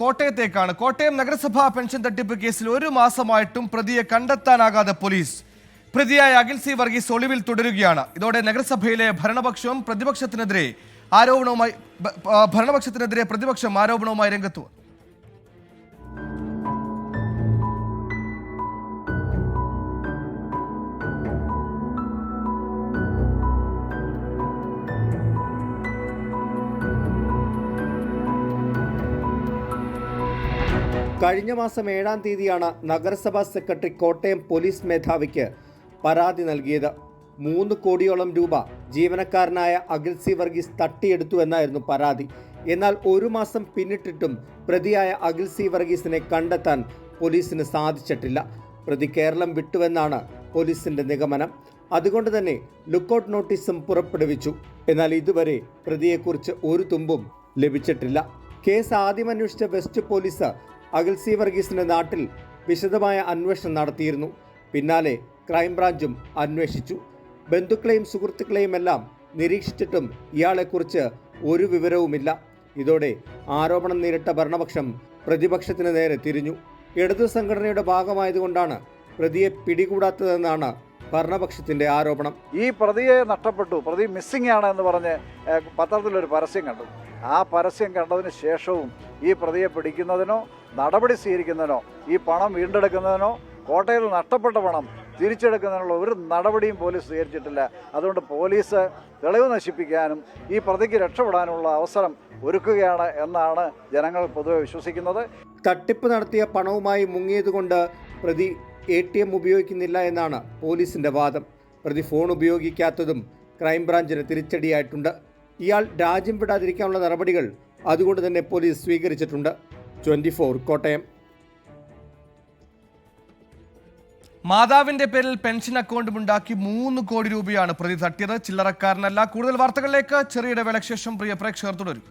കോട്ടയത്തേക്കാണ്. കോട്ടയം നഗരസഭാ പെൻഷൻ തട്ടിപ്പ് കേസിൽ ഒരു മാസമായിട്ടും പ്രതിയെ കണ്ടെത്താനാകാതെ പോലീസ് പ്രതിയായ അഖിൽ സി വർഗീസ് ഒളിവിൽ തുടരുകയാണ്. ഇതോടെ നഗരസഭയിലെ ഭരണപക്ഷവും പ്രതിപക്ഷത്തിനെതിരെ ആരോപണവുമായി ഭരണപക്ഷത്തിനെതിരെ പ്രതിപക്ഷം ആരോപണവുമായി രംഗത്തു കഴിഞ്ഞ മാസം ഏഴാം തീയതിയാണ് നഗരസഭാ സെക്രട്ടറി കോട്ടയം പോലീസ് മേധാവിക്ക് പരാതി നൽകിയത്. മൂന്ന് കോടിയോളം രൂപ ജീവനക്കാരനായ അഖിൽസി വർഗീസ് തട്ടിയെടുത്തു എന്നായിരുന്നു പരാതി. എന്നാൽ ഒരു മാസം പിന്നിട്ടിട്ടും പ്രതിയായ അഖിൽസി വർഗീസിനെ കണ്ടെത്താൻ പോലീസിന് സാധിച്ചിട്ടില്ല. പ്രതി കേരളം വിട്ടുവെന്നാണ് പോലീസിന്റെ നിഗമനം. അതുകൊണ്ട് തന്നെ ലുക്കൌട്ട് നോട്ടീസും പുറപ്പെടുവിച്ചു. എന്നാൽ ഇതുവരെ പ്രതിയെക്കുറിച്ച് ഒരു തുമ്പും ലഭിച്ചിട്ടില്ല. കേസ് ആദ്യം അന്വേഷിച്ച വെസ്റ്റ് പോലീസ് അഖിൽ സി വർഗീസിന്റെ നാട്ടിൽ വിശദമായ അന്വേഷണം നടത്തിയിരുന്നു. പിന്നാലെ ക്രൈംബ്രാഞ്ചും അന്വേഷിച്ചു. ബന്ധുക്കളെയും സുഹൃത്തുക്കളെയും എല്ലാം നിരീക്ഷിച്ചിട്ടും ഇയാളെക്കുറിച്ച് ഒരു വിവരവുമില്ല. ഇതോടെ ആരോപണം നേരിട്ട ഭരണപക്ഷം പ്രതിപക്ഷത്തിന് നേരെ തിരിഞ്ഞു. ഇടതു സംഘടനയുടെ ഭാഗമായതുകൊണ്ടാണ് പ്രതിയെ പിടികൂടാത്തതെന്നാണ് ഭരണപക്ഷത്തിന്റെ ആരോപണം. ഈ പ്രതിയെ നഷ്ടപ്പെട്ടു. പ്രതി മിസ്സിംഗ് ആണ് എന്ന് പറഞ്ഞ് പത്രത്തിലൊരു പരസ്യം കണ്ടു. ആ പരസ്യം കണ്ടതിന് ശേഷവും ഈ പ്രതിയെ പിടിക്കുന്നതിനോ നടപടി സ്വീകരിക്കുന്നതിനോ ഈ പണം വീണ്ടെടുക്കുന്നതിനോ കോട്ടയിൽ നഷ്ടപ്പെട്ട പണം തിരിച്ചെടുക്കുന്നതിനുള്ള ഒരു നടപടിയും പോലീസ് സ്വീകരിച്ചിട്ടില്ല. അതുകൊണ്ട് പോലീസ് തെളിവ് നശിപ്പിക്കാനും ഈ പ്രതിക്ക് രക്ഷപ്പെടാനുള്ള അവസരം ഒരുക്കുകയാണ് എന്നാണ് ജനങ്ങൾ പൊതുവെ വിശ്വസിക്കുന്നത്. തട്ടിപ്പ് നടത്തിയ പണവുമായി മുങ്ങിയതുകൊണ്ട് പ്രതി എ ടി എം ഉപയോഗിക്കുന്നില്ല എന്നാണ് പോലീസിന്റെ വാദം. പ്രതി ഫോൺ ഉപയോഗിക്കാത്തതും ക്രൈംബ്രാഞ്ചിന് തിരിച്ചടിയായിട്ടുണ്ട്. ഇയാൾ രാജ്യം വിടാതിരിക്കാനുള്ള നടപടികൾ അതുകൊണ്ട് തന്നെ പോലീസ് സ്വീകരിച്ചിട്ടുണ്ട്. ട്വന്റി കോട്ടയം. മാതാവിന്റെ പേരിൽ പെൻഷൻ അക്കൗണ്ടും ഉണ്ടാക്കി മൂന്ന് കോടി രൂപയാണ് പ്രതി തട്ടിയത്. ചില്ലറക്കാരനല്ല. കൂടുതൽ വാർത്തകളിലേക്ക് ചെറിയ ഇടവേളയ്ക്ക് ശേഷം പ്രിയ പ്രേക്ഷകർ തുടരും.